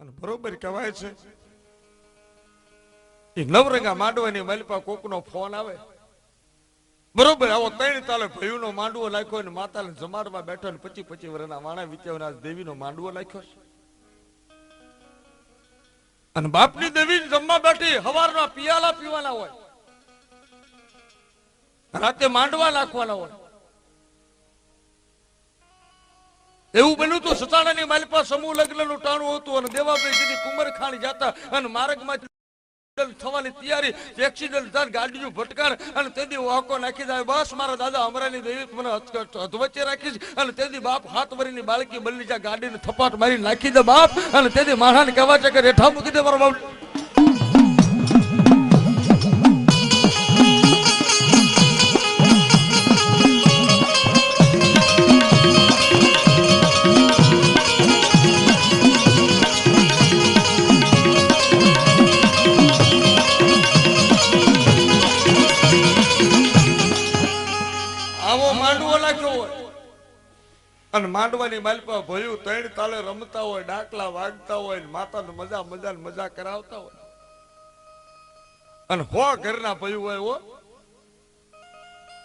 અને બરોબર કહેવાય છે. એ નવરંગા માંડવાની મલપા કોકનો ફોન આવે. બરોબર, આવો ત્રણ તાલે ભયુનો માંડવો નાખ્યો ને માતાને જમાડવા બેઠો ને પચી પચી વર્ષના વાણા વિચારના દેવીનો માંડવો લાખ્યો છે. અને બાપની દેવી જમવા બેઠી, હવારના પિયાલા પીવાના હોય. રાતે માંડવા નાખવાના હોય. એવું બન્યું હતું સતાણાની માલિપા સમૂહ લગ્નનું ટાણું હતું અને દેવાભાઈ જેની કુંમર ખાણી જતા અને માર્ગમાં થવાની તૈયારી એક્સિડન્ટ થાય ગાડીનું અને તેથી વાહકો નાખી જાય બસ, મારા દાદા અમરાની દેવી મને અધવચ્ચે રાખીશ અને તેથી બાપ હાથ વરીની બાળકી બદલી જાય ગાડીને થપાટ મારી નાખી દે બાપ અને તેથી માણાને કહેવા છે રેઠા મૂકી દે માંડવાની માલપા ભયું ત્રણ તાલે રમતા હોય, ડાકલા વાગતા હોય ને માતાને મજા મજા મજા કરાવતા હોય. અને હો ઘરના ભયું હોય હો.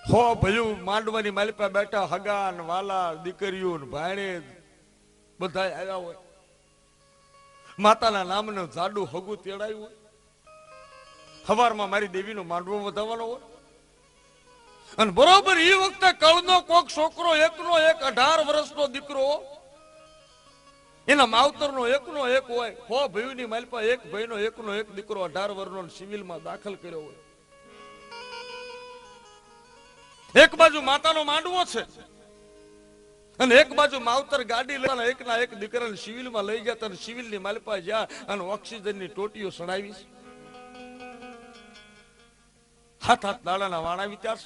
હો ભયું માંડવાની માલપા બેઠા હગા ને વાલા, દીકરીઓ ભાણે બધા આવ્યા હોય. માતાના નામનું જાડું હગું તેડાયું હોય. હવારમાં મારી દેવીનો માંડવો વધાવવાનો હોય. અને બરોબર એ વખતે કળનો કોક છોકરો, એકનો એક અઢાર વર્ષનો દીકરો, એના માવતરનો એકનો એક હોય, હો ભાઈની માલપા એક ભાઈનો એકનો એક દીકરો અઢાર વર્ષનો સિવિલમાં દાખલ કર્યો હોય. એક બાજુ માતાનો માંડવો છે અને એક બાજુ માવતર ગાડી લેવાના એકના એક દીકરાને સિવિલમાં લઈ ગયા અને સિવિલની માલપા જ્યાં અને ઓક્સિજનની ટોટીઓ સડાવી હાથ હાથ દાડાના વાણા વિચાર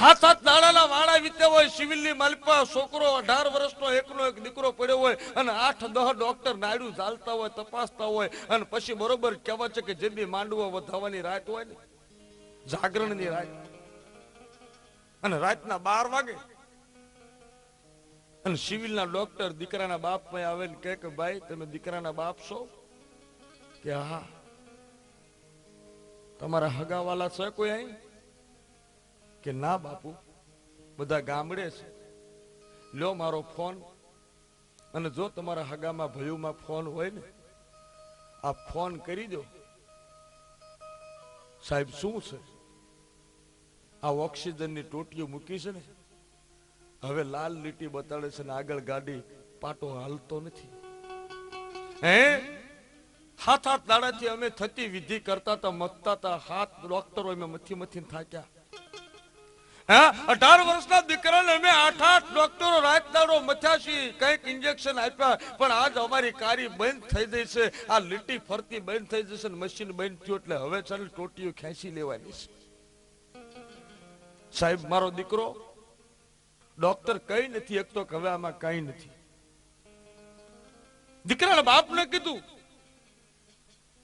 હાથ હાથ દાડાના વાણા વીતે હોય, સિવિલની માલિપા છોકરો અઢાર વર્ષનો એકનો એક દીકરો પડ્યો હોય અને આઠ, દહ ડોક્ટર નાયડું ચાલતા હોય, તપાસતા હોય અને પછી બરોબર કહેવા છે કે જે બી માંડવો વધાવવાની રાત હોય ને, જાગરણની રાત. અને રાતના બાર વાગે અને સિવિલના ડોક્ટર દીકરાના બાપ આવે ને કે, ભાઈ, તમે દીકરાના બાપ છો? કે, હા. તમારા હગાવાલા છે કોઈ અહીં? કે ના બાપુ, બધા ગામડે છે. લ્યો મારો ફોન. અને જો તમારા હગામાં ભયુમાં ફોન હોય ને, આ ફોન કરી દો. સાહેબ, શું છે? આ ઓક્સિજનની ટોટીઓ મૂકી છે ને? હવે લાલ લીટી બતાડે છે ને આગળ ગાડી પાટો હાલતો નથી. હે? હાથ હાથ દાડાથી અમે થતી વિધિ કરતા હતા મથતા હતા, હાથ ડોક્ટરો અમે મથી મથી થાક્યા. અઢાર વર્ષના દીકરાને અમે આઠ આઠ ડોક્ટરો રાત દાડો મથ્યાસી કંઈક ઇન્જેક્શન આપ્યા, પણ આજ અમારી કારી બંધ થઈ ગઈ છે. આ લીટી ફરતી બંધ થઈ જશે મશીન બંધ થયું એટલે હવે ચાલ ટોટીઓ ખેંચી લેવાની છે. સાહેબ, મારો દીકરો, ડોક્ટર કઈ નથી, એક તો હવે આમાં કઈ નથી. દીકરાના બાપને કીધું,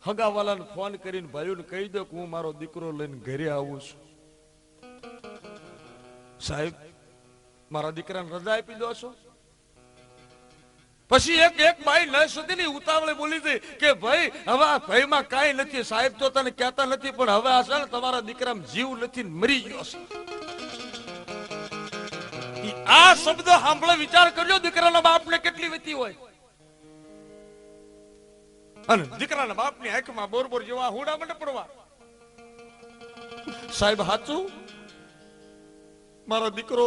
હગાવાલાને ફોન કરીને ભાઈઓને કહી દો કે હું મારો દીકરો લઈને ઘરે આવું છું. સાહેબ, મારા દીકરાને રજા આપી દો છો. પછી એક એક હતી ને ઉતાવળે બોલી હતી કે, ભાઈ, હવે આ ભાઈમાં કાંઈ નથી સાહેબ, તો તને કહેતા નથી, પણ હવે આ છે તમારા દીકરામાં જીવ નથી, મરી ગયો છે. આ શબ્દ સાંભળે વિચાર કરજો, દીકરાના બાપને કેટલી વીતી હોય. અને દીકરાના બાપની આંખમાં બોર બોર જેવા હુડા મને પડવા સાહેબ હાચું મારો દીકરો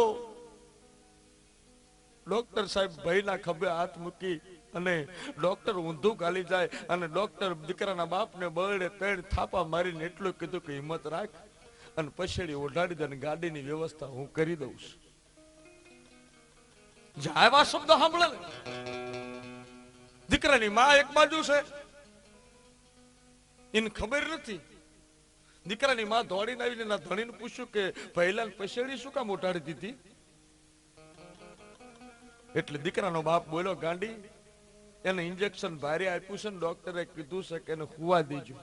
ડોક્ટર સાહેબ ભાઈના ખભે હાથ મૂકી અને ડોક્ટર ઊંધું ગાલી જાય અને ડોક્ટર દીકરાના બાપને બળે ત્રણ થાપા મારીને એટલું કીધું કે હિંમત રાખ અને પછેડી ઓઢાડી દે ગાડીની વ્યવસ્થા હું કરી દઉં છું. જાયવા શબ્દ સાંભળે દીકરાની માં એક બાજુ છે. એને ખબર નથી દીકરાની માં દોડીને આવીને ના ધણીને પૂછ્યું કે પહેલા પછેડી શું કામ ઉઠાડી દીધી? એટલે દીકરાનો બાપ બોલ્યો, ગાંડી, એને ઇન્જેક્શન ભારે આપ્યું છે ને ડોક્ટરે કીધું છે કે એને હુવા દેજો.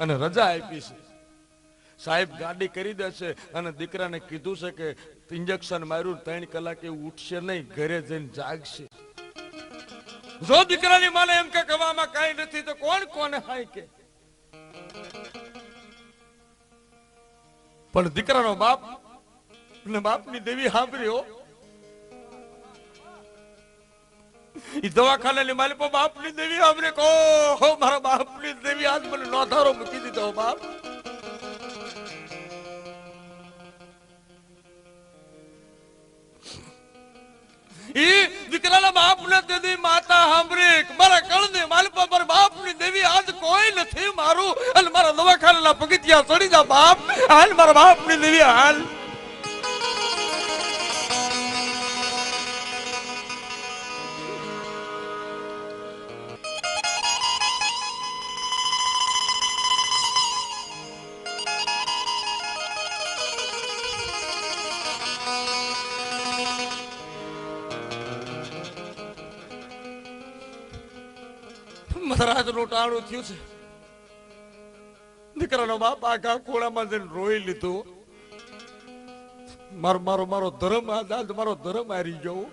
અને રજા આપી છે. સાહેબ, ગાડી કરી દેશે અને દીકરાને કીધું છે કે ઇન્જેક્શન માર્યું, ત્રણ કલાક એવું ઉઠશે નહીં, ઘરે જઈને જાગશે. જો દીકરાની માને એમ કે કવામાં કાંઈ નથી, તો કોણ કોને હાય કે પણ દીકરાનો બાપ ને બાપની દેવી સાંભળ્યો. ઈ દવાખાનાની માલિકો બાપની દેવી સાંભળે કહો મારા બાપની દેવી, આજ મને નોંધારો મૂકી દીધો બાપ. ઈ દીકરાના બાપને દેદી માતા સાંભળે. કે મારા કળની માલિકો પર બાપની દેવી આજ કોઈ નથી મારું. અને મારા દવાખાનાના પગથિયા ચડી જા બાપ. હાલ મારા બાપની દેવી હાલ. મહારાજનું થયું છે. દીકરાનો બાપ આખા ખોળામાં જઈને રોઈ લીધો. મારો મારો મારો ધર્મ આજ મારો ધર્મ હારી ગયો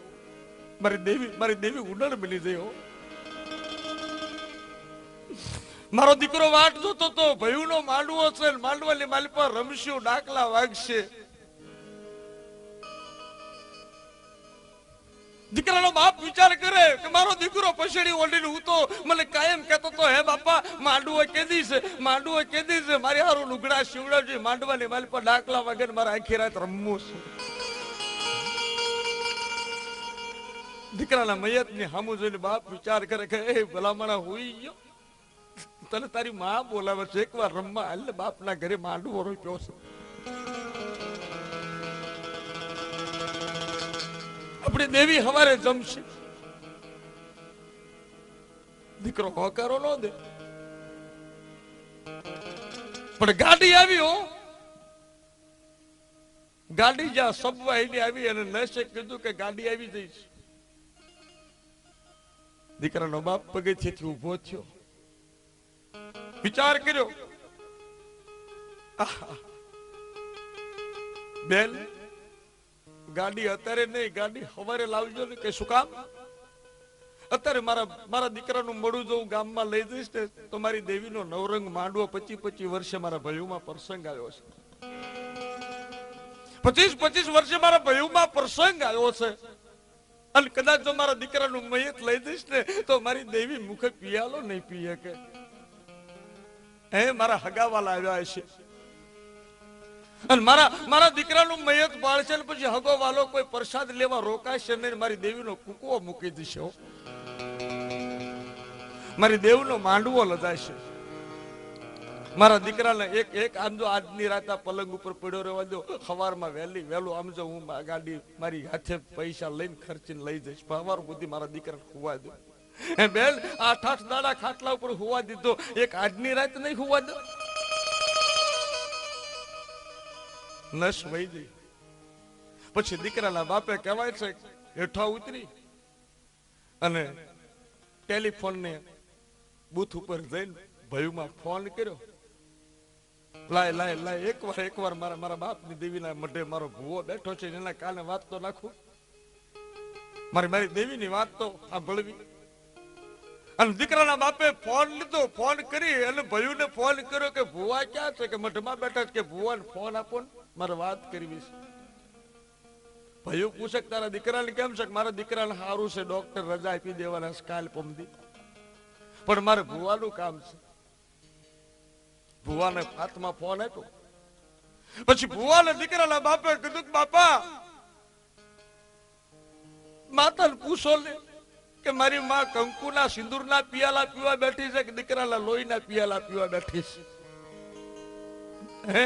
મારી દેવી મારી દેવી ઉડણ મિલી ગયો મારો દીકરો વાટ જોતો તો ભયુનો માંડવો છે માંડવાની માલી પર રમશું ડાકલા વાગશે. દીકરાનો બાપ વિચાર કરે કે મારો પછેડી ઓઢીને હું તો મને કાયમ કહેતો તો, હે બાપા, માંડવો કેદી છે માંડવો કેદી છે મારી હારું લુગડા શિવડાવજે માંડવાની માલી પર ડાકલા વગર મારે આખી રાત રમવું છે. દીકરાના મયતની સામું જોઈને બાપ વિચાર કરે કે, એ ભલામણા હોઈ ગયો. તને તારી માં બોલાવે છે, એકવાર રમવા હાલ બાપના ઘરે માંડવો રોપ્યો છે. આપણે દેવી હવારે જમશે. દીકરો હોકારો ન દે. પણ ગાડી આવી ગાડી જ્યાં સબવા આવી અને નશે કીધું કે ગાડી આવી જઈશ. દીકરાનો બાપ પગથિયેથી ઊભો થયો. વિચાર કર્યો. બેન, ગાડી અત્યારે નહીં, ગાડી સવારે લાવજો ને કે શું કામ? અત્યારે મારા મારા દીકરાનું મળું જો હું ગામમાં લઈ જઈશ ને, તો મારી દેવીનો નવરંગ માંડવો પચી પચી વર્ષે મારા ભયુમાં પ્રસંગ આવ્યો છે. પચીસ પચીસ વર્ષે મારા ભયુમાં પ્રસંગ આવ્યો છે. અને કદાચ જો મારા દીકરાનું મયત લઈ જઈશ ને, તો મારી દેવી મુખે પિયાલો નહીં પીએ કે હે, મારા હગાવાલા આવ્યા છે અને મારા મારા દીકરાનું મયત બાળશે પછી હગો વાલો કોઈ પ્રસાદ લેવા રોકાશે નહીં મારી દેવીનો કુકવો મૂકી દેશે. મારી દેવનો માંડવો લદાશે. મારા દીકરાને એક એક આમ જો આજની રાત આ પલંગ ઉપર પડ્યો રહેવા દો. સવારમાં વહેલી, વહેલું આમ જો હું આ ગાડી મારી હાથે પૈસા લઈને ખર્ચીને લઈ જઈશ. સવાર સુધી મારા દીકરાને હુવા દો હે બેન, આઠ આઠ દાડા ખાટલા ઉપર હોવા દીધો. એક આજની રાત નહીં હોવા દો નશ વહી જઈ પછી દીકરાના બાપે કહેવાય છે, હેઠા ઉતરી અને ટેલિફોન ને બૂથ ઉપર જઈને ભયુમાં ફોન કર્યો. લાય લાય લાય એકવાર એકવાર મારા મારા બાપની દેવીના મઢે મારો ભૂવો બેઠો છે એના કાને વાત તો નાખું મારી મારી દેવીની વાત તો આ ભળવી અને દીકરાના બાપે ફોન લીધો, ફોન કરી અને ભયુને ફોન કર્યો કે, ભુવા ક્યાં છે? કે મઢમાં બેઠા છે? કે ભુવાને ફોન આપો ને, મારે વાત કરવી છે. ભયુ પૂછે તારા દીકરાને કેમ છે? મારા દીકરાને સારું છે ડોક્ટર રજા આપી દેવાના કાલ પમદી પણ મારે ભુવાનું કામ છે. ભુવાને હાથમાં ફોન આપ્યો. પછી ભુવાને દીકરાના બાપે કીધું બાપા, માતાને પૂછો લે કે મારી માં કંકુના સિંદૂરના પિયાલા પીવા બેઠી છે કે દીકરાના લોહીના પિયાલા પીવા બેઠી છે? હે?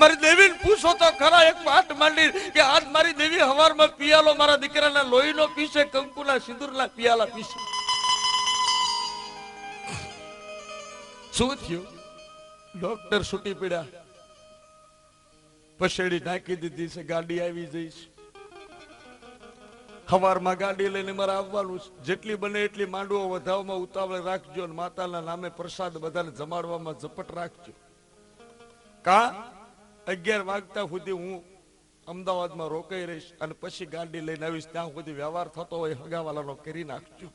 મારી દેવીને પૂછો તો ખરા, એક વાત માંડી કે આજ મારી દેવી હવારમાં પિયાલો મારા દીકરાના લોહીનો પીશે, કંકુના સિંદૂરના પિયાલા પીશે. શું થયું? ડોક્ટર છૂટી પડ્યા. પછેડી નાખી દીધી છે, ગાડી આવી જઈશ. સવારમાં ગાડી લઈને મારે આવવાનું છે. જેટલી બને એટલી માંડવો વધાવમાં ઉતાવળ રાખજો અને માતાના નામે પ્રસાદ બધાને જમાડવામાં ઝપટ રાખજો. કા? અગિયાર વાગતા સુધી હું અમદાવાદમાં રોકાઈ રહીશ અને પછી ગાડી લઈને આવીશ. ત્યાં સુધી વ્યવહાર થતો હોય હગાવાલાનો કરી નાખજો.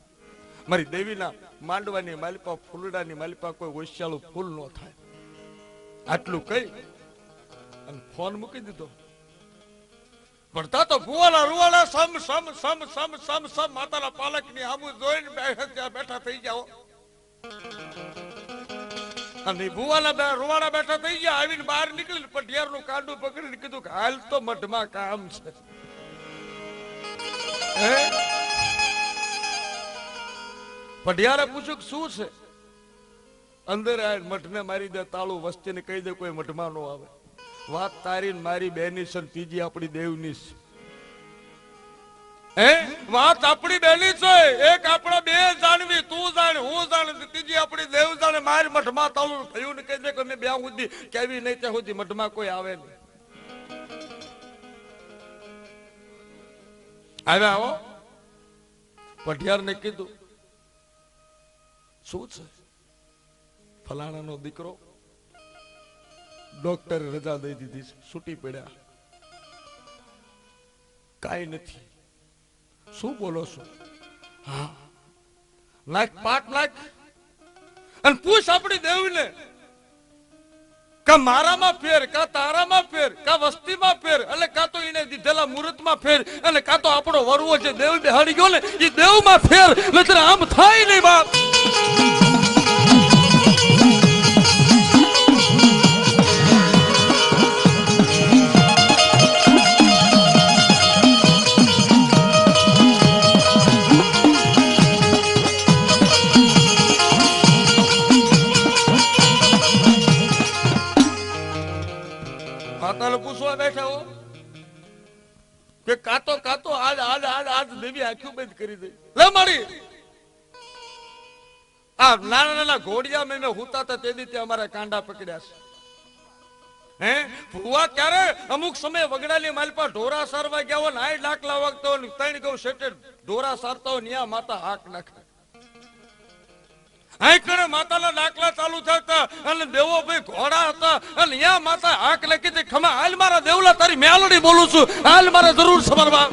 મારી દેવીના માંડવાની માલિપા ફૂલડાની માલિપા કોઈ વૈશાળું ફૂલ ન થાય. આટલું કહી અને ફોન મૂકી દીધો. પડતા તો ભુવાના રૂવાલા સમ સમ સમ સમ બેઠા થઈ જાઓ અને ભુવાના બે રૂવાડા બેઠા થઈ ગયા, આવીને બહાર નીકળી પટિયારનું કાંડું પકડીને કીધું કે હાલ તો મઢમાં કામ છે? પટિયારે પૂછ્યું શું છે? અંદર આ મઠને મારી દે, તાળું વસ્તીને કહી દે, કોઈ મઠમાં નો આવે. વાત તારી મારી બેની છે ને ત્રીજી આપણી દેવની છે. હે? વાત આપણી બેની છે. એક આપણા બે જાણવી, તું જાણ, હું જાણ ત્રીજી આપણી દેવ જાણે મારી મઠમાં તાળું થયું ને કહી દે કે મેં બે સુધી કેવી નહીં ત્યાં સુધી મઠમાં કોઈ આવે નહીં. આવ્યા આવો પઢિયારને કીધું શું છે? ફલાણાનો દીકરો ડોક્ટરે રજા દઈ દીધી છે, છૂટી પડ્યા. કાંઈ નથી. શું બોલો છો? હા. નાખ પાટ નાખ અને પૂછ આપણી દેવને કા મારામાં ફેર, કા તારામાં ફેર, કા વસ્તીમાં ફેર, એટલે કા તો એને દીધેલા મુહૂર્તમાં ફેર, અને કા તો આપણો વરવો જે દેવ બેહાડી ગયો ને, એ દેવમાં ફેર, નહીતર આમ થાય નહીં બાપ. માતાને પૂછવા બેઠા કે કાતો કાતો આજ આજ આજ આજ દેવી આંખો બંધ કરી દે. લે મારી! આ નાના નાના ઘોડિયા મેં તે દીતે અમારા કાંડા પકડ્યા છે. હે? ભુવા અમુક સમય વગડાની માલપા ઢોરા સારવા ગયા હોય ને આઠ લાખલા વાગતો ઢોરા સારતા હોય ન્યા માતા હાક નાખે. અહીં કણે માતાના દાખલા ચાલુ થતા અને દેવો ભાઈ ઘોડા હતા અને અહીંયા માતા હાક લખી હતી. ખમા, હાલ મારા દેવલા તારી મેલડી બોલું છું. હાલ મારે જરૂર સમરવા.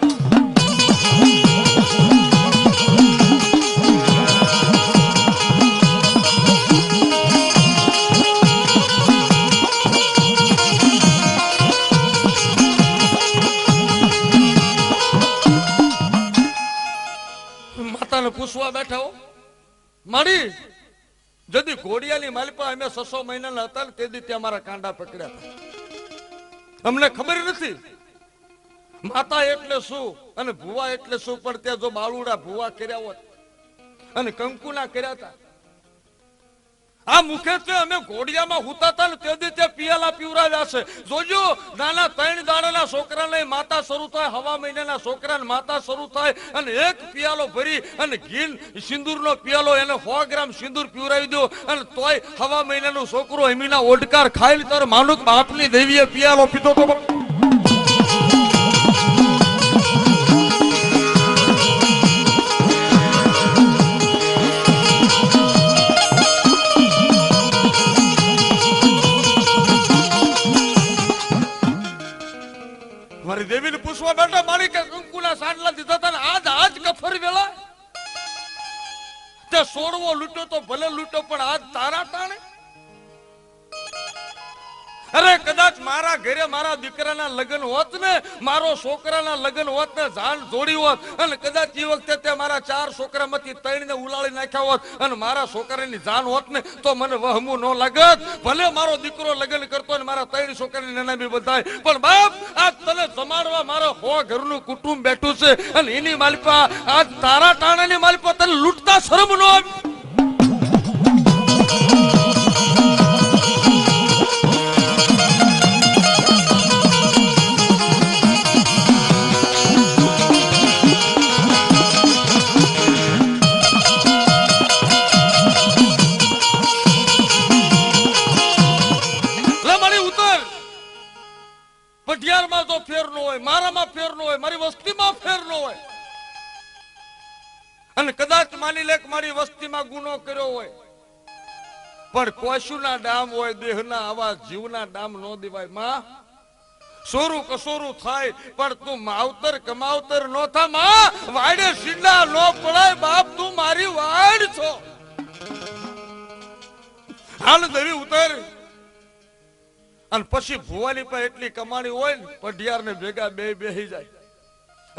પૂછવા બેઠા હો. મારી, જદી ઘોડિયાની માલિપા અમે છસો મહિનાના હતા તે ત્યાં મારા કાંડા પકડ્યા હતા. અમને ખબર નથી. માતા એટલે શું અને ભુવા એટલે શું, પણ ત્યાં જો બાળુડા ભુવા કર્યા હોત અને કંકુના કર્યા હતા આ મુખ્યત્વે અમે ઘોડિયામાં હુતા ને તે દી પિયાલા પીવરાવ્યા છે. જોજો, નાના ત્રણ દાડાના છોકરાને માતા શરૂ થાય, હવા મહિનાના છોકરાને માતા શરૂ થાય અને એક પિયાલો ભરી અને ઘીન સિંદૂરનો પિયાલો એને સો ગ્રામ સિંદૂર પીવરાવી દો અને તોય હવા મહિનાનો છોકરો એમીના ઓડકાર ખાઈ તારે માનુક બાપની દેવીએ પિયાલો પીધો તો મારી દેવીને પૂછવા બેઠા કે કંકુના સાંડલા દીધા હતા આજ આજ કફર વેલા? તે સોડવો લૂંટો તો ભલે લૂંટો પણ આજ તારા ટાણે? અરે કદાચ મારા ઘરે મારા દીકરાના લગ્ન હોત ને, મારો છોકરાના લગ્ન હોત ને, જાન જોડી હોત, અને કદાચ એ વખતે તે મારા ચાર છોકરામાંથી ત્રણ ને ઉલાળી નાખ્યા હોત, અને મારા છોકરાની જાન હોત ને, તો મને વહમું ન લાગત. ભલે મારો દીકરો લગ્ન કરતો ને, મારા ત્રણ છોકરાની નાના બી બધાય, પણ બાપ, આજ તને જમાડવા મારો હો ઘરનું કુટુંબ બેઠું છે, અને એની માલિપા, આજ તારા ટાણાની માલિપા તને લૂંટતા શરમ ન આવી. હોય, મારામાં ફેર નો હોય, મારી વસ્તીમાં ફેર નો હોય. અને કદાચ માની લે કે મારી વસ્તીમાં ગુનો કર્યો હોય. પણ કોશુના ડામ હોય, દેહના આવા જીવના ડામ નો દેવાય. માં, સોરું કસોરું થાય, પણ તું માવતર કમાવતર નો થા, માં. વાડે શીડા નો પડાય, બાપ, તું મારી વાડ છો. હાલ દેવી ઉતર. અને પછી ભુવાની પણ એટલી કમાણી હોય ને પઢિયાર ને ભેગા બે બેહી જાય.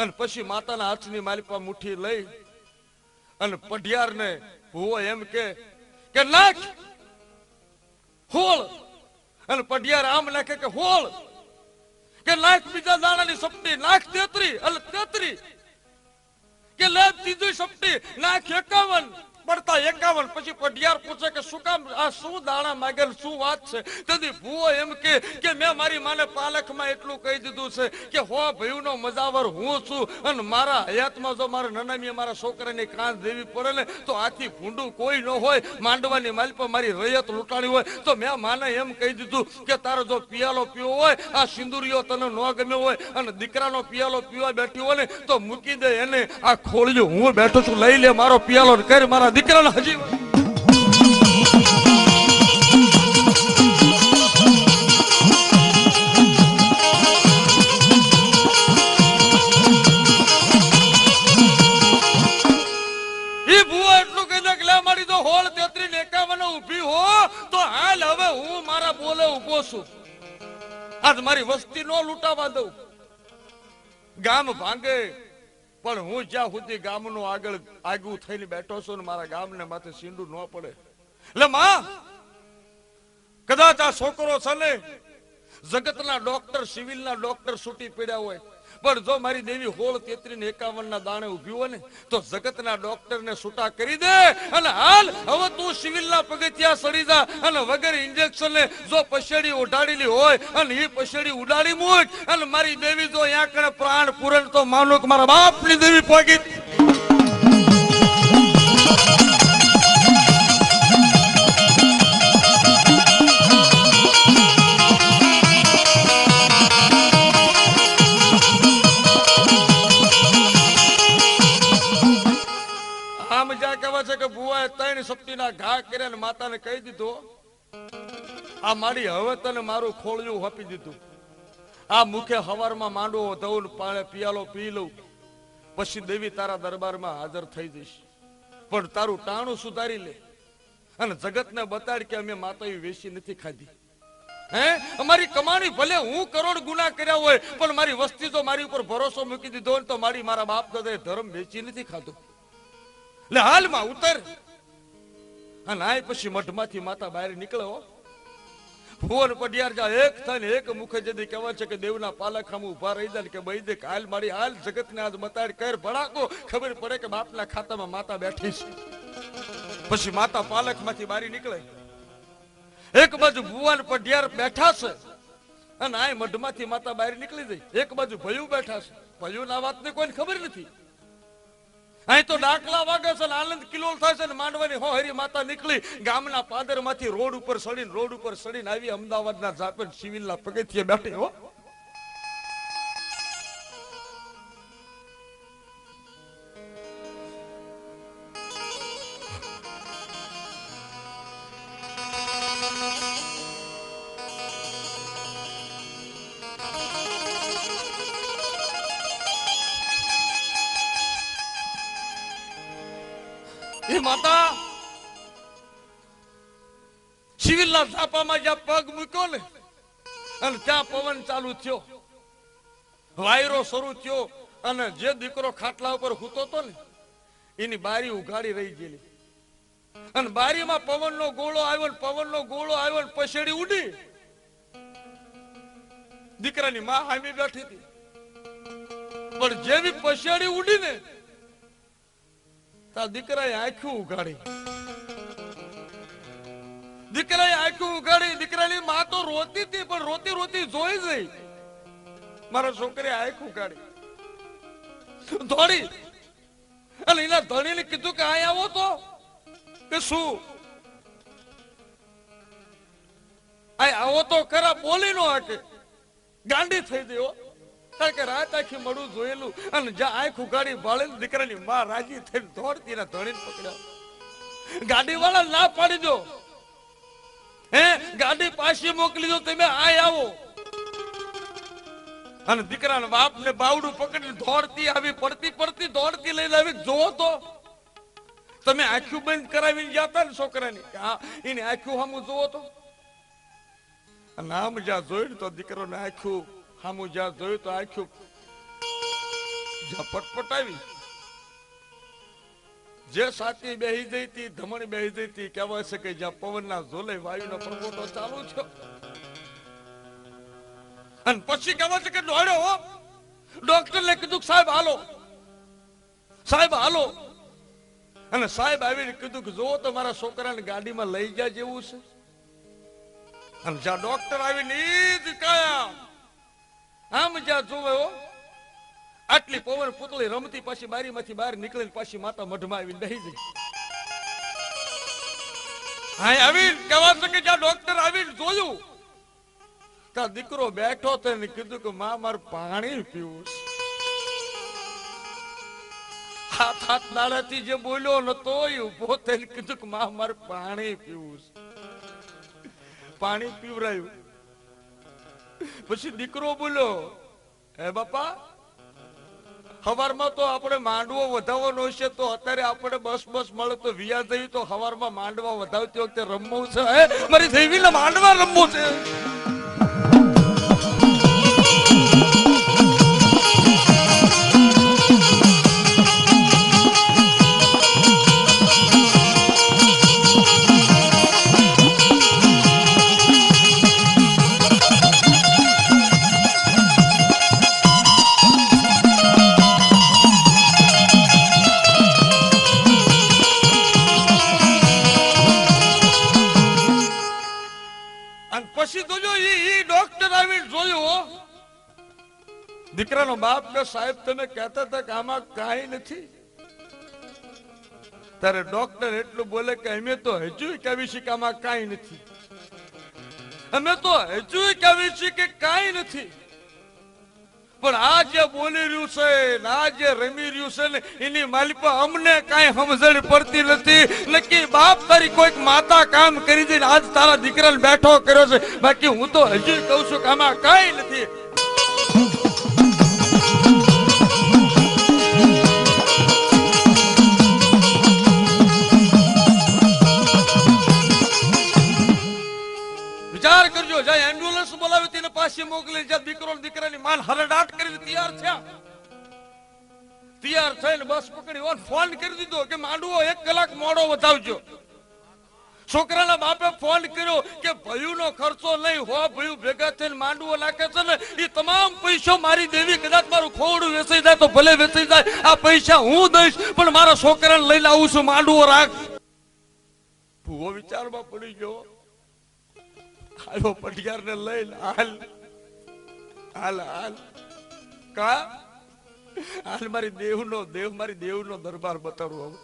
અને પછી માતાના હાથની માલિપા મુઠ્ઠી લઈ અને પઢિયાર ને ભુવો એમ કે કે નાખ, હોળ. અને પઢિયાર આમ નાખે કે હોળ. કે નાખ બીજા દાણાની સપટી, નાખ તેત્રી એટલે તેત્રી. કે લે ત્રીજી સપટી, નાખ એકાવન. પડતા એકાવન, પછી પઢિયાર પૂછે કે શું કામ, આ શું દાણા માગે શું વાત છે? તેથી ભૂવો એમ કે કે મેં મારી માને પાલખમાં એટલું કહી દીધું છે કે હો ભયુનો મજાવર હું છું અને મારા હયાતમાં જો મારા નનામીએ મારા છોકરાની કાંધ દેવી પડે ને તો આથી ભૂંડું કોઈ ન હોય, માંડવાની માલપા મારી રયત લૂંટાણી હોય. તો મેં માને એમ કહી દીધું કે તારો જો પિયાલો પીવો હોય, આ સિંદુરીઓ તને ન ગમ્યો હોય અને દીકરાનો પિયાલો પીવા બેઠી હોય ને, તો મૂકી દે એને આ ખોળ્યું. હું બેઠો છું, લઈ લે મારો પિયાલો કરી મારા દીકરાને હજી મારી તો હોળ તેત્રી એકાવન ઊભી હો, તો હાલ હવે હું મારા બોલે ઊભો છું. આજ મારી વસ્તી નો લૂંટાવા દઉં. ગામ ભાંગે પણ હું જ્યાં સુધી ગામનું આગળ આગું થઈને બેઠો છું ને મારા ગામને માથે સીંડું ન પડે. એટલે માં, કદાચ આ છોકરો છે ને જગતના ડોક્ટર, સિવિલના ડોક્ટર છૂટી પડ્યા હોય પણ જો મારી દેવી હોળ તેત્રી ને એકાવન ના દાણે ઊભી હોય ને, તો જગતના ડોક્ટર ને છૂટા કરી દે. અને હાલ, હવે તું સિવિલ ના પગથિયા સડી જા અને વગર ઇન્જેક્શન ને જો પછેડી ઉડાડેલી હોય અને એ પછેડી ઉડાડી મૂક. અને મારી દેવી જો અહીંયા કણે પ્રાણ પૂરણ તો માનો કે મારા બાપની દેવી પોગી ત્રણ સપ્તીના ઘા કર્યા માતાને કહી દીધો, આ મારી હવે તને મારું ખોળિયું આપી દીધું. આ મુખે હવારમાં માંડવો ધવું પિયાલો પી લઉં. પછી દેવી તારા દરબારમાં હાજર થઈ જઈશ. પણ તારું ટાણું સુધારી લે. અને જગતને બતાડ કે અમે માતાએ વેચી નથી ખાધી. હે? અમારી કમાણી ભલે હું કરોડ ગુના કર્યા હોય, પણ મારી વસ્તી તો મારી ઉપર ભરોસો મૂકી દીધો હોય તો મારી મારા બાપ દાદા ધર્મ વેચી નથી ખાધો. એટલે હાલમાં ઉતર. અને આય પછી મઢમાંથી માતા બહાર નીકળે હો. ભુવન પડિયાર જા, એક થઈને એક મુખે જદી કહેવાય છે કે દેવના પાલક હમ ઊભા રહી જાય કે બઈ દે હાલ મારી હાલ જગતને આજ મતાડ કર, ભડાકો. ખબર પડે કે બાપના ખાતામાં માતા બેઠી છે. પછી માતા પાલખમાંથી બારી નીકળે. એક બાજુ ભુવાન પડિયાર બેઠા છે અને આય મઢમાંથી માતા બહાર નીકળી જાય. એક બાજુ ભયું બેઠા છે. ભયું ના વાતને કોઈને ખબર નથી. અહીં તો ડાકલા વાગે છે આનંદ કિલોલ થાય છે ને માંડવાની હો હરી માતા નીકળી. ગામના પાદરમાંથી રોડ ઉપર સડીને રોડ ઉપર સડીને આવી અમદાવાદના જાપેન સિવિલના પગથિયે બેઠી હો. એ માતા સિવિલના ઝાપામાં જ્યાં પગ મૂક્યો ને, અને ત્યાં પવન ચાલુ થયો. વાયરો શરૂ થયો, અને જે દીકરો ખાટલા ઉપર હૂતો હતો ને, એની બારી ઉઘાડી રહી ગયેલી. અને બારીમાં પવનનો ગોળો આવ્યો ને, પવનનો ગોળો આવ્યો ને, પછેડી ઉડી. દીકરાની માં હામી બેઠી હતી. પણ જેવી પછેડી ઉડી ને તા દીકરાએ આખું ઉગાડી દીકરાએ આખું ઉગાડી દીકરાની માં તો રોતી હતી, પણ રોતી રોતી જોઈ જઈ મારા છોકરી આખું ઉગાડી દોડી અને એના ધણીને કીધું કે અહીં આવો તો. કે શું? આવો તો ખરા, બોલી નો હાકે. ગાંડી થઈ હો. કારણ કે રાત આખી મળું જોયેલું અને જ્યાં આંખ ઉગાડી ભાળે દીકરાની માં રાજી થઈને દોડતી એના ધણીને પકડ્યા. ગાડી વાળા ના પાડી દો. હે, ગાડી પાછી મોકલી દો, તમે આ આવો. અને દીકરાના બાપ ને બાવડું પકડીને દોડતી આવી, પડતી પડતી દોડતી લઈને આવી, જોવો તો. તમે આખું બંધ કરાવીને હતા ને છોકરાની? હા, એને આંખું સામું જોવો તો. અને આમ જ્યાં જોયું તો દીકરાને આંખું સામું જ્યાં જોયું તો આખું પટપટાવી જે સાચી બેહી જઈ હતી ધમણી બેહી જઈ હતી કહેવાય છે કે જ્યાં પવનના ઝોલે વાયુનો પ્રગોટો ચાલુ છે. અને પછી કહેવાય છે કે દોડ્યો હો. ડોક્ટરને કીધું સાહેબ હાલો. સાહેબ હાલો. અને સાહેબ આવીને કીધું કે જો તો મારા છોકરાને ગાડીમાં લઈ જાય જેવું છે. અને જ્યાં ડોક્ટર આવીને ઈ જ કાયા. આમ જ્યાં જોવે આટલી પવન પૂતળી રમતી પાછી બારીમાંથી બહાર નીકળી પાછી માતા મઢમાં આવીને બેહી જઈ હા આવીને કહેવા છે કે જ્યાં ડોક્ટર આવીને જોયું, ત્યાં દીકરો બેઠો તો એને કીધું કે માં, માર પાણી પીવું હાથ હાથ નાળાથી જે બોલ્યો નતો એ ઊભો થઈને કીધું કે માં, માર પાણી પીવું પાણી પીવરાયું. પછી દીકરો બોલ્યો, હે બાપા, હવારમાં તો આપણે માંડવો વધાવવાનો છે, તો અત્યારે આપણે બસ બસ મળે તો વિયા જઈએ, તો હવારમાં માંડવા વધાવતી વખતે રમવું છે મારી દેવીને માંડવા રમવું છે. દીકરાનો સાહેબ તને કહેતા હતા કે આમાં કાંઈ નથી. ત્યારે ડોક્ટર એટલું બોલે કે અમે તો હજુ કહેવી છે કે આમાં કાંઈ નથી. અમે તો હજુ કહેવી છે કે કાંઈ નથી. પણ આ જે બોલી રહ્યું છે આ જે રમી રહ્યું છે ને, એની માલિક અમને કાંઈ સમજણ પડતી નથી. નક્કી બાપ તારી કોઈક માતા કામ કરી દઈને આજ તારા દીકરાને બેઠો કર્યો છે. બાકી હું તો હજુ કહું છું કે આમાં કાંઈ નથી. પાછી મોકલી જ્યાં દીકરો દીકરાની માલ હરડાટ કરી તૈયાર થયા. તૈયાર થઈને બસ પકડી ઓન ફોન કરી દીધો કે માંડવો એક કલાક મોડો વધાવજો. છોકરાના બાપે ફોન કર્યો કે ભયુનો ખર્ચો નહીં, હો ભયું ભેગા થઈને માંડવો નાખે છે ને એ તમામ પૈસો મારી દેવી કદાચ મારું ખોવડું વેચાઈ જાય તો ભલે વેચાઈ જાય, આ પૈસા હું દઈશ, પણ મારા છોકરાને લઈને આવું છું, માંડવો રાખ. ભૂવો વિચારમાં પડી ગયો. આવ્યો પટિયાર ને લઈને હાલ. હાલ હાલ. કા? હાલ, મારી દેવનો, દેવ, મારી દેવનો દરબાર બતાવું હવે.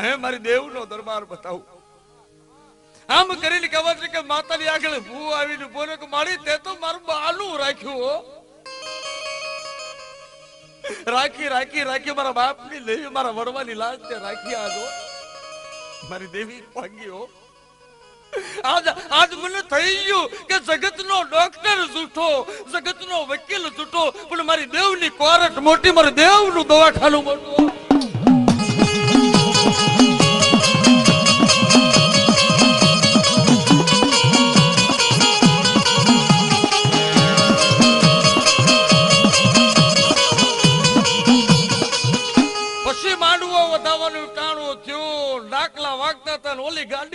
હે, મારી દેવનો દરબાર બતાવું. આમ કરીને કહેવાય છે કે માતાની આગળ હું આવીને બોલે કે મારી તે તો મારું બાલું રાખ્યું હો. રાખી રાખી રાખી, મારા બાપની દેવી મારા વડવાની લાજ તે રાખી આજો મારી દેવી ભાગી હો. આજ આજ મને થઈ ગયું કે જગતનો ડોક્ટર જૂઠો, જગતનો વકીલ જૂઠો, પણ મારી દેવની કોરટ મોટી, મારી દેવનું દવાખાનું મોટું. પછી માંડવો વધાવવાનું ટાણું થયું, ડાકલા વાગતા હતા ઓલી ગાડી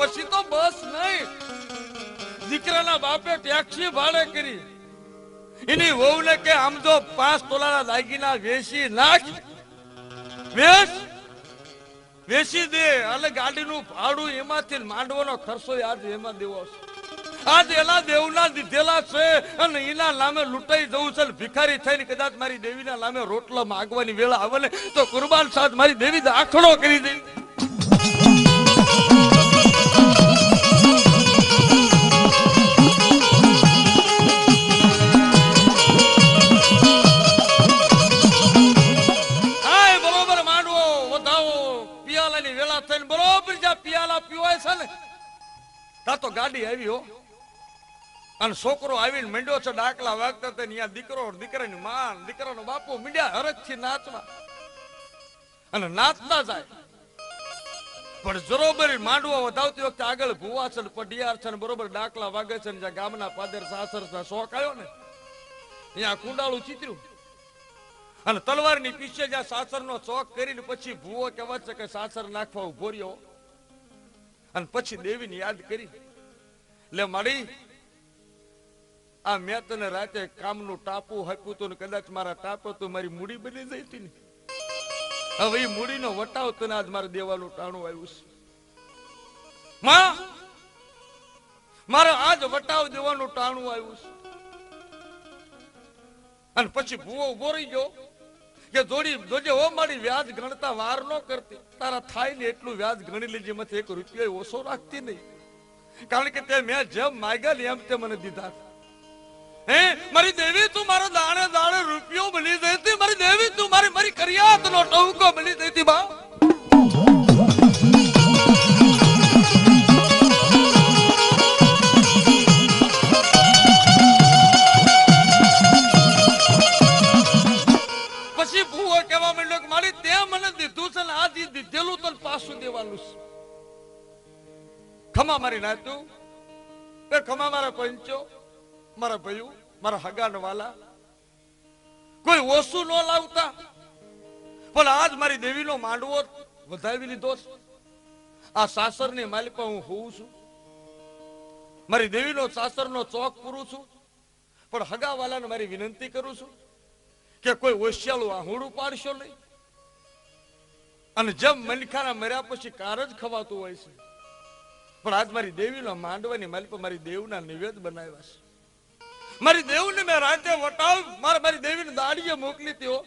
પછી તો બસ નહીં. દીકરાના બાપે ટેક્સી ભાડે કરી. એની વહુને કે, આમ જો પાંચ તોલાના દાગીના વેચી નાખ. વેચ. વેચી દે. એટલે ગાડીનું ભાડું એમાંથી માંડવાનો ખર્ચો આજ એમાં દેવો છે. આજ એના દેવના દીધેલા છે અને એના નામે લૂંટાઈ જવું છે ને ભિખારી થઈને કદાચ મારી દેવીના નામે રોટલો માગવાની વેળા આવે ને તો કુરબાન સાથ મારી દેવી દાખલો કરી દે. છે ને તા ગાડી આવી અને છોકરો આવીને મંડ્યો છે, ડાકલા વાગતા ને દીકરો દીકરાની માં દીકરાનો બાપુ મીડ્યા હરખથી નાચવા. અને નાચતા જાય. પણ બરોબર માંડવા વધાવતી વખતે આગળ ભુવા છે ને પઢિયાર છે ને બરોબર ડાકલા વાગે છે ને જ્યાં ગામના પાદર સાસર શોખ આવ્યો ને અહીંયા કુંડાળું ચીતર્યું. અને તલવારની પીછે જ્યાં સાસરનો ચોક કરીને પછી ભૂવો કહેવાય છે કે સાસર નાખવા ઊભો રહ્યો. અને પછી દેવીને યાદ કરી. લે મારી આ મેં તને રાતે કામનું ટાપુ આપ્યું તું કદાચ મારા ટાપો તો મારી મૂડી બની જઈ હતી ને. હવે એ મૂડીનો વટાવ તને આજ મારે દેવાનું ટાણું આવ્યું છે. માં, મારે આજ વટાવ દેવાનું ટાણું આવ્યું છે. અને પછી ભૂવો ઊભો રહી ગયો. કે જોડી, જોજે ઓ મારી વ્યાજ ગણતા વાર ન કરતી. તારા થાય ને એટલું વ્યાજ ગણી લેજે મત એક રૂપિયો ઓછો રાખતી નહીં. કારણ કે તે મેં જેમ માગ્યા ને એમ તે મને દીધા હે, મારી દેવી તું મારો દાણે દાણે રૂપિયો બની જતી મારી દેવી તું મારી મારી કરિયાત નો ટહુકો બની ન લાવતા. પણ આજ મારી દેવીનો માંડવો વધાવી લીધો છે. આ સાસરની માલિકા હું હોઉં છું. મારી દેવીનો સાસરનો ચોક પૂરું છું. પણ હગા વાલાને મારી વિનંતી કરું છું કે કોઈ ઓશિયાળું આહુડું પાડશો નહીં. અને જેમ મનખાના મર્યા પછી કાર જ ખવાતું હોય છે. પણ આજ મારી દેવીનો માંડવાની માલિક મારી દેવના નિવેદ બનાવ્યા છે. મારી દેવને મેં રાતે વટાવ મારે મારી દેવીને દાડીએ મોકલી હતી.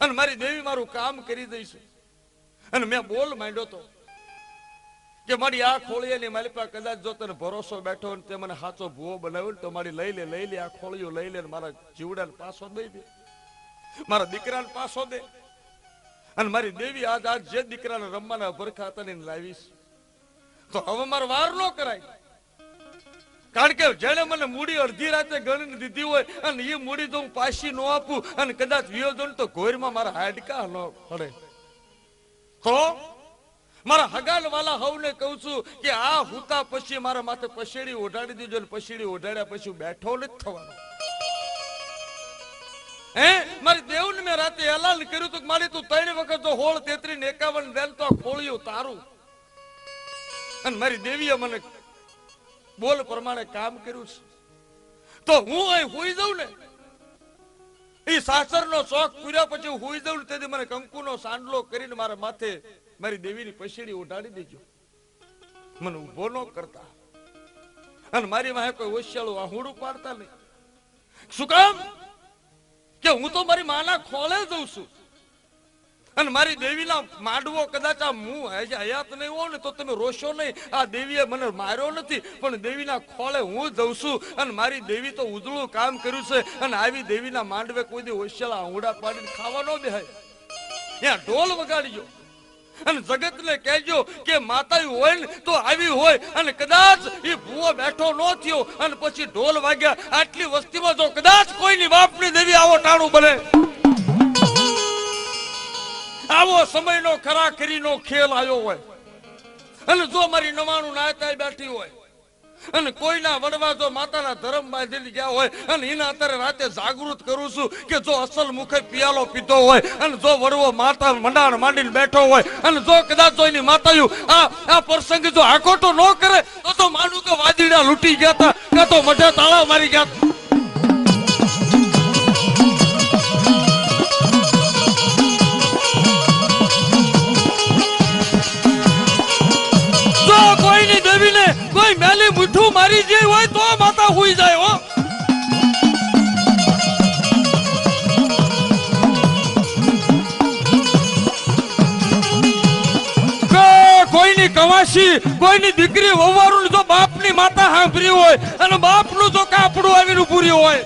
અને મારી દેવી મારું કામ કરી દઈશ અને મેં બોલ માંડ્યો તો કે મારી આ ખોળીએ મારી પાસે કદાચ જો તને ભરોસો બેઠો ને તે મને સાચો ભૂવો બનાવ્યો ને તો મારી લઈ લે લઈ લે, આ ખોળીઓ લઈ લે ને મારા જીવડાને પાછો દઈ દે. મારા દીકરાને પાછો દે. અને મારી દેવી આજ આજ જે દીકરાને રમવાના ભરખા હતા ને લાવીશ. તો હવે મારો વાર ન કરાય. કારણ કે જેને મને મૂડી અડધી રાતે ગણીને દીધી હોય અને એ મૂડી તો હું પાછી ન આપું અને કદાચ વિયોજન તો ઘોરમાં મારા હાડકા ન પડે. તો મારા હગાલ વાલા હવને કહું છું કે આ હુતા પછી મારા માથે પછેડી ઓઢાડી દીધો અને પછેડી ઓઢાડ્યા પછી બેઠો નથી થવાનો. હે? મારી દેવને મેં રાતે એલાન કર્યું તું મારી તું ત્રણ વખત તો હોળ તેત્રી ને એકાવન દેલ તો ખોળ્યું તારું. અને મારી દેવીએ મને બોલ પ્રમાણે કામ કર્યું છે. તો હું અહીં હોઈ જાઉં ને એ સાસરનો શોખ પૂર્યા પછી હોઈ જાઉં તેથી મને કંકુનો સાંડલો કરીને મારા માથે મારી દેવીની પછેડી ઉઢાડી દેજો. મને ઊભો ન કરતા. અને મારી વાહે કોઈ હોશિયાળું આહુડું પાડતા નહીં. શું કામ? કે હું તો મારી માના ખોળે જઉં છું. અને મારી દેવીના માંડવો કદાચ આ હું હયાત નહીં હોઉં ને તો તમે રોશો નહીં. આ દેવીએ મને માર્યો નથી, પણ દેવીના ખોળે હું જઉં છું. અને મારી દેવી તો ઉજળું કામ કર્યું છે. અને આવી દેવીના માંડવે કોઈ દી ઓશિયાળા આંગળા પાડીને ખાવા ન બેહાય. ત્યાં ઢોલ વગાડજો. અને જગતને કહેજો કે માતા હોય ને તો આવી હોય. અને કદાચ એ ભૂવો બેઠો ન થયો અને પછી ઢોલ વાગ્યા. આટલી વસ્તીમાં જો કદાચ કોઈની બાપની દેવી આવો ટાણું બને. આવો સમયનો ખરાખરીનો ખેલ આવ્યો હોય. અને જો મારી નવાણું નાયતા બેઠી હોય, અને કોઈના વડવા જો માતાના ધર્મ બાંધીને ગયા હોય, અને એના અત્યારે રાતે જાગૃત કરું છું કે જો અસલ મુખે પિયાલો પીધો હોય, અને જો વડવો માતા મંડાણ માંડીને બેઠો હોય, અને જો કદાચ જો એની માતાયું આ આ પ્રસંગ જો આખોટો ન કરે, તો તો માનું કે વાદીડા લૂંટી ગયા હતા, કાં તો મઢે તાળા મારી ગયા કોઈ મેલી મુઠ્ઠું મારી જે હોય તો માતા હુઈ જાય, હો. કોઈની કવાસી, કોઈની દીકરી વવારું જો બાપની માતા સાંભળી હોય, અને બાપનું જો કાપડું આવીને પૂરી હોય.